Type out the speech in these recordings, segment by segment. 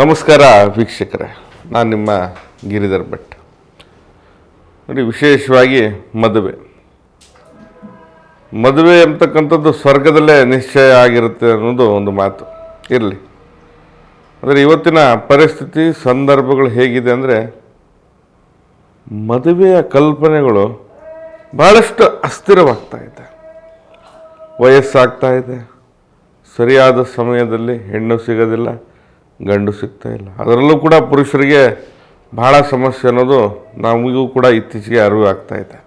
ನಮಸ್ಕಾರ ವೀಕ್ಷಕರೇ, ನಾನು ನಿಮ್ಮ ಗಿರಿಧರ್ ಭಟ್. ನೋಡಿ, ವಿಶೇಷವಾಗಿ ಮದುವೆ. ಮದುವೆ ಅಂತಕ್ಕಂಥದ್ದು ಸ್ವರ್ಗದಲ್ಲೇ ನಿಶ್ಚಯ ಆಗಿರುತ್ತೆ ಅನ್ನೋದು ಒಂದು ಮಾತು. ಇರಲಿ. ಅಂದರೆ ಇವತ್ತಿನ ಪರಿಸ್ಥಿತಿ, ಸಂದರ್ಭಗಳು ಹೇಗಿದೆ ಅಂದರೆ, ಮದುವೆಯ ಕಲ್ಪನೆಗಳು ಭಾಳಷ್ಟು ಅಸ್ಥಿರವಾಗ್ತಾ ಇದೆ. ವಯಸ್ಸಾಗ್ತಾ ಇದೆ. ಸರಿಯಾದ ಸಮಯದಲ್ಲಿ ಹೆಣ್ಣು ಸಿಗೋದಿಲ್ಲ. ಗಂಡು ಸಿಗ್ತಾ ಇಲ್ಲ. ಅದರಲ್ಲೂ ಕೂಡ ಪುರುಷರಿಗೆ ಬಹಳ ಸಮಸ್ಯೆ ಅನ್ನೋದು ನಮಗೂ ಕೂಡ ಇತ್ತೀಚೆಗೆ ಅರಿವು ಆಗ್ತಾ ಇದೆ.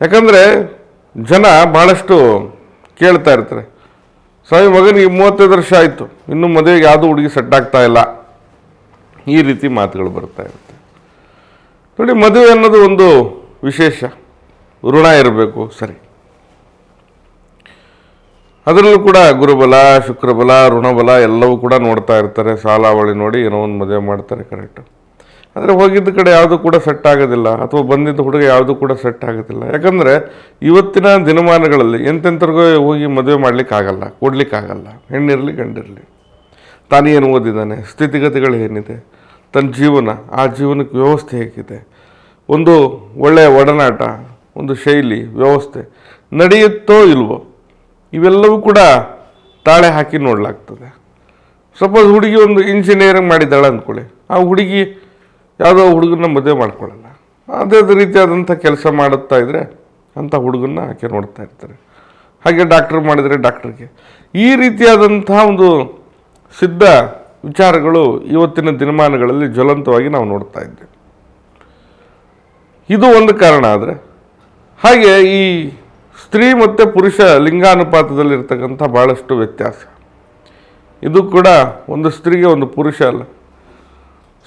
ಯಾಕಂದರೆ ಜನ ಭಾಳಷ್ಟು ಕೇಳ್ತಾ ಇರ್ತಾರೆ, ಸ್ವಾಮಿ ಮಗನಿಗೆ ಮೂವತ್ತೈದು ವರ್ಷ ಆಯಿತು, ಇನ್ನೂ ಮದುವೆಗೆ ಯಾವುದೂ ಹುಡುಗಿ ಸೆಟ್ ಆಗ್ತಾ ಇಲ್ಲ. ಈ ರೀತಿ ಮಾತುಗಳು ಬರ್ತಾ ಇರುತ್ತೆ. ನೋಡಿ, ಮದುವೆ ಅನ್ನೋದು ಒಂದು ವಿಶೇಷ, ಋಣ ಇರಬೇಕು, ಸರಿ. ಅದರಲ್ಲೂ ಕೂಡ ಗುರುಬಲ, ಶುಕ್ರಬಲ, ಋಣಬಲ ಎಲ್ಲವೂ ಕೂಡ ನೋಡ್ತಾ ಇರ್ತಾರೆ. ಸಾಲಾವಳಿ ನೋಡಿ ಏನೋ ಒಂದು ಮದುವೆ ಮಾಡ್ತಾರೆ ಕರೆಕ್ಟು ಆದರೆ ಹೋಗಿದ್ದ ಕಡೆ ಯಾವುದು ಕೂಡ ಸೆಟ್ ಆಗೋದಿಲ್ಲ. ಅಥವಾ ಬಂದಿದ್ದ ಹುಡುಗ ಯಾವುದು ಕೂಡ ಸೆಟ್ ಆಗೋದಿಲ್ಲ. ಯಾಕಂದರೆ ಇವತ್ತಿನ ದಿನಮಾನಗಳಲ್ಲಿ ಎಂತೆಂಥವ್ರಿಗೂ ಹೋಗಿ ಮದುವೆ ಮಾಡಲಿಕ್ಕಾಗಲ್ಲ, ಕೊಡಲಿಕ್ಕಾಗಲ್ಲ. ಹೆಣ್ಣಿರಲಿ, ಗಂಡಿರಲಿ. ತಾನೇನು ಓದಿದ್ದಾನೆ? ಸ್ಥಿತಿಗತಿಗಳು ಏನಿದೆ? ತನ್ನ ಜೀವನ, ಆ ಜೀವನಕ್ಕೆ ವ್ಯವಸ್ಥೆ ಹೇಗಿದೆ? ಒಂದು ಒಳ್ಳೆಯ ಒಡನಾಟ, ಒಂದು ಶೈಲಿ, ವ್ಯವಸ್ಥೆ ನಡೆಯುತ್ತೋ ಇಲ್ವೋ? ಇವೆಲ್ಲವೂ ಕೂಡ ತಾಳೆ ಹಾಕಿ ನೋಡಲಾಗ್ತದೆ. ಸಪೋಸ್ ಹುಡುಗಿ ಒಂದು ಇಂಜಿನಿಯರಿಂಗ್ ಮಾಡಿದ್ದಾಳೆ ಅಂದ್ಕೊಳ್ಳಿ. ಆ ಹುಡುಗಿ ಯಾವುದೋ ಹುಡುಗನ ಮದುವೆ ಮಾಡ್ಕೊಳ್ಳಲ್ಲ. ಅದೇ ರೀತಿಯಾದಂಥ ಕೆಲಸ ಮಾಡುತ್ತಾ ಇದ್ದರೆ ಅಂಥ ಹುಡುಗನ್ನ ಆಕೆ ನೋಡ್ತಾ ಇರ್ತಾರೆ. ಹಾಗೆ ಡಾಕ್ಟ್ರ್ ಮಾಡಿದರೆ ಡಾಕ್ಟ್ರಿಗೆ ಈ ರೀತಿಯಾದಂಥ ಒಂದು ಸಿದ್ಧ ವಿಚಾರಗಳು ಇವತ್ತಿನ ದಿನಮಾನಗಳಲ್ಲಿ ಜ್ವಲಂತವಾಗಿ ನಾವು ನೋಡ್ತಾ ಇದ್ದೇವೆ. ಇದು ಒಂದು ಕಾರಣ ಆದರೆ, ಹಾಗೆ ಈ ಸ್ತ್ರೀ ಮತ್ತು ಪುರುಷ ಲಿಂಗಾನುಪಾತದಲ್ಲಿರ್ತಕ್ಕಂಥ ಭಾಳಷ್ಟು ವ್ಯತ್ಯಾಸ. ಇದು ಕೂಡ ಒಂದು ಸ್ತ್ರೀಗೆ ಒಂದು ಪುರುಷ ಅಲ್ಲ.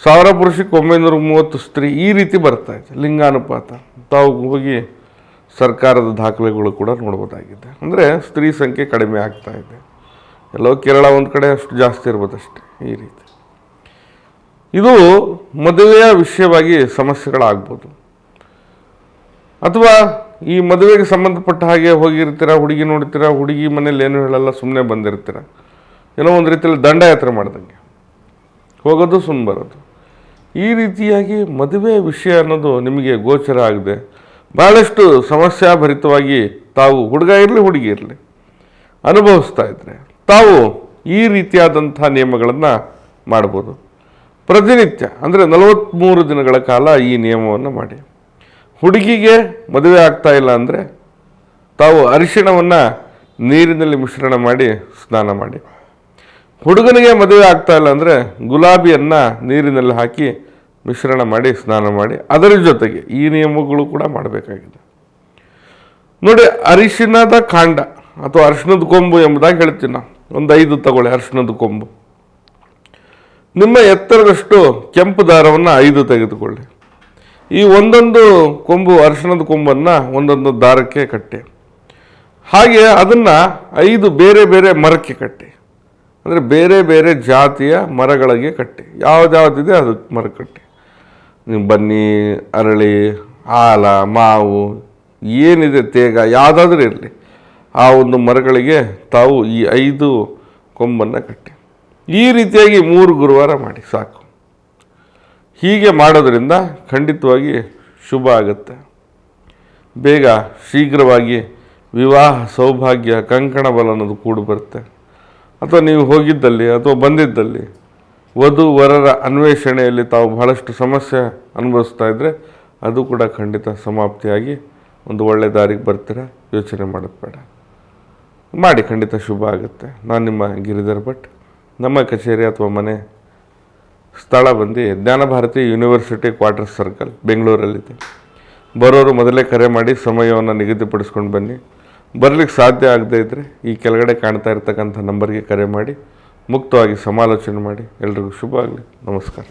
ಸಾವಿರ ಪುರುಷಕ್ಕೆ ಒಂಬೈನೂರ ಮೂವತ್ತು ಸ್ತ್ರೀ ಈ ರೀತಿ ಬರ್ತಾ ಇದೆ, ಲಿಂಗಾನುಪಾತ. ತಾವು ಹೋಗಿ ಸರ್ಕಾರದ ದಾಖಲೆಗಳು ಕೂಡ ನೋಡ್ಬೋದಾಗಿದೆ. ಅಂದರೆ ಸ್ತ್ರೀ ಸಂಖ್ಯೆ ಕಡಿಮೆ ಆಗ್ತಾ ಇದೆ. ಎಲ್ಲೋ ಕೇರಳ ಒಂದು ಕಡೆ ಅಷ್ಟು ಜಾಸ್ತಿ ಇರ್ಬೋದಷ್ಟೆ ಈ ರೀತಿ. ಇದು ಮದುವೆಯ ವಿಷಯವಾಗಿ ಸಮಸ್ಯೆಗಳಾಗ್ಬೋದು. ಅಥವಾ ಈ ಮದುವೆಗೆ ಸಂಬಂಧಪಟ್ಟ ಹಾಗೆ ಹೋಗಿರ್ತೀರ, ಹುಡುಗಿ ನೋಡ್ತೀರ, ಹುಡುಗಿ ಮನೇಲಿ ಏನು ಹೇಳಲ್ಲ ಸುಮ್ಮನೆ ಬಂದಿರ್ತೀರ? ಏನೋ ಒಂದು ರೀತಿಯಲ್ಲಿ ದಂಡಯಾತ್ರೆ ಮಾಡ್ದಂಗೆ. ಹೋಗೋದು ಸುಮ್ಮನೆ ಬರೋದು. ಈ ರೀತಿಯಾಗಿ ಮದುವೆ ವಿಷಯ ಅನ್ನೋದು ನಿಮಗೆ ಗೋಚರ ಆಗದೆ. ಭಾಳಷ್ಟು ಸಮಸ್ಯಾಭರಿತವಾಗಿ ತಾವು ಹುಡುಗ ಇರಲಿ, ಹುಡುಗಿ ಇರಲಿ, ಅನುಭವಿಸ್ತಾ ಇದ್ದರೆ ತಾವು ಈ ರೀತಿಯಾದಂಥ ನಿಯಮಗಳನ್ನು ಮಾಡ್ಬೋದು. ಪ್ರತಿನಿತ್ಯ, ಅಂದರೆ ನಲವತ್ತ್ಮೂರು ದಿನಗಳ ಕಾಲ ಈ ನಿಯಮವನ್ನು ಮಾಡಿ. ಹುಡುಗಿಗೆ ಮದುವೆ ಆಗ್ತಾ ಇಲ್ಲ ಅಂದರೆ ತಾವು ಅರಿಶಿಣವನ್ನು ನೀರಿನಲ್ಲಿ ಮಿಶ್ರಣ ಮಾಡಿ ಸ್ನಾನ ಮಾಡಿ. ಹುಡುಗನಿಗೆ ಮದುವೆ ಆಗ್ತಾ ಇಲ್ಲ ಅಂದರೆ ಗುಲಾಬಿಯನ್ನು ನೀರಿನಲ್ಲಿ ಹಾಕಿ ಮಿಶ್ರಣ ಮಾಡಿ ಸ್ನಾನ ಮಾಡಿ. ಅದರ ಜೊತೆಗೆ ಈ ನಿಯಮಗಳು ಕೂಡ ಮಾಡಬೇಕಾಗಿದೆ. ನೋಡಿ, ಅರಿಶಿಣದ ಕಾಂಡ ಅಥವಾ ಅರಿಶಿಣದ ಕೊಂಬು ಎಂಬುದಾಗಿ ಹೇಳ್ತೀನಿ ನಾವು ಒಂದು ಐದು ತಗೊಳ್ಳಿ, ಅರಿಶಿಣದ ಕೊಂಬು. ನಿಮ್ಮ ಎತ್ತರದಷ್ಟು ಕೆಂಪು ದಾರವನ್ನು ಐದು ತೆಗೆದುಕೊಳ್ಳಿ. ಈ ಒಂದೊಂದು ಕೊಂಬು ಅರಿಶಿಣದ ಕೊಂಬನ್ನು ಒಂದೊಂದು ದಾರಕ್ಕೆ ಕಟ್ಟೆ. ಹಾಗೆ ಅದನ್ನು ಐದು ಬೇರೆ ಬೇರೆ ಮರಕ್ಕೆ ಕಟ್ಟೆ. ಅಂದರೆ ಬೇರೆ ಬೇರೆ ಜಾತಿಯ ಮರಗಳಿಗೆ ಕಟ್ಟೆ. ಯಾವುದ್ಯಾವುದಿದೆ ಅದು ಮರ ಕಟ್ಟೆ. ನೀವು ಬನ್ನಿ, ಅರಳಿ ಆಲ ಮಾವು, ಏನಿದೆ ತೇಗ, ಯಾವುದಾದ್ರೂ ಇರಲಿ. ಆ ಒಂದು ಮರಗಳಿಗೆ ತಾವು ಈ ಐದು ಕೊಂಬನ್ನು ಕಟ್ಟೆ. ಈ ರೀತಿಯಾಗಿ ಮೂರು ಗುರುವಾರ ಮಾಡಿ, ಸಾಕು. ಹೀಗೆ ಮಾಡೋದರಿಂದ ಖಂಡಿತವಾಗಿ ಶುಭ ಆಗುತ್ತೆ. ಬೇಗ ಶೀಘ್ರವಾಗಿ ವಿವಾಹ ಸೌಭಾಗ್ಯ, ಕಂಕಣ ಬಲ ಅನ್ನೋದು ಕೂಡ ಬರುತ್ತೆ. ಅಥವಾ ನೀವು ಹೋಗಿದ್ದಲ್ಲಿ ಅಥವಾ ಬಂದಿದ್ದಲ್ಲಿ ವಧು ವರರ ಅನ್ವೇಷಣೆಯಲ್ಲಿ ತಾವು ಬಹಳಷ್ಟು ಸಮಸ್ಯೆ ಅನುಭವಿಸ್ತಾ ಇದ್ದರೆ ಅದು ಕೂಡ ಖಂಡಿತ ಸಮಾಪ್ತಿಯಾಗಿ ಒಂದು ಒಳ್ಳೆ ದಾರಿಗೆ ಬರ್ತೀರ? ಯೋಚನೆ ಮಾಡೋದು ಬೇಡ ಮಾಡಿ ಖಂಡಿತ ಶುಭ ಆಗುತ್ತೆ. ನಾನು ನಿಮ್ಮ ಗಿರಿಧರ್ ಭಟ್. ನಮ್ಮ ಕಚೇರಿ ಅಥವಾ ಮನೆ ಸ್ಥಳ ಬಂದು ಜ್ಞಾನಭಾರತಿ ಯೂನಿವರ್ಸಿಟಿ ಕ್ವಾರ್ಟರ್ ಸರ್ಕಲ್ ಬೆಂಗಳೂರಲ್ಲಿದೆ. ಬರೋರು ಮೊದಲೇ ಕರೆ ಮಾಡಿ ಸಮಯವನ್ನು ನಿಗದಿಪಡಿಸ್ಕೊಂಡು ಬನ್ನಿ. ಬರಲಿಕ್ಕೆ ಸಾಧ್ಯ ಆಗದೇ ಇದ್ದರೆ ಈ ಕೆಳಗಡೆ ಕಾಣ್ತಾ ಇರ್ತಕ್ಕಂಥ ನಂಬರ್ಗೆ ಕರೆ ಮಾಡಿ, ಮುಕ್ತವಾಗಿ ಸಮಾಲೋಚನೆ ಮಾಡಿ. ಎಲ್ರಿಗೂ ಶುಭ ಆಗಲಿ. ನಮಸ್ಕಾರ.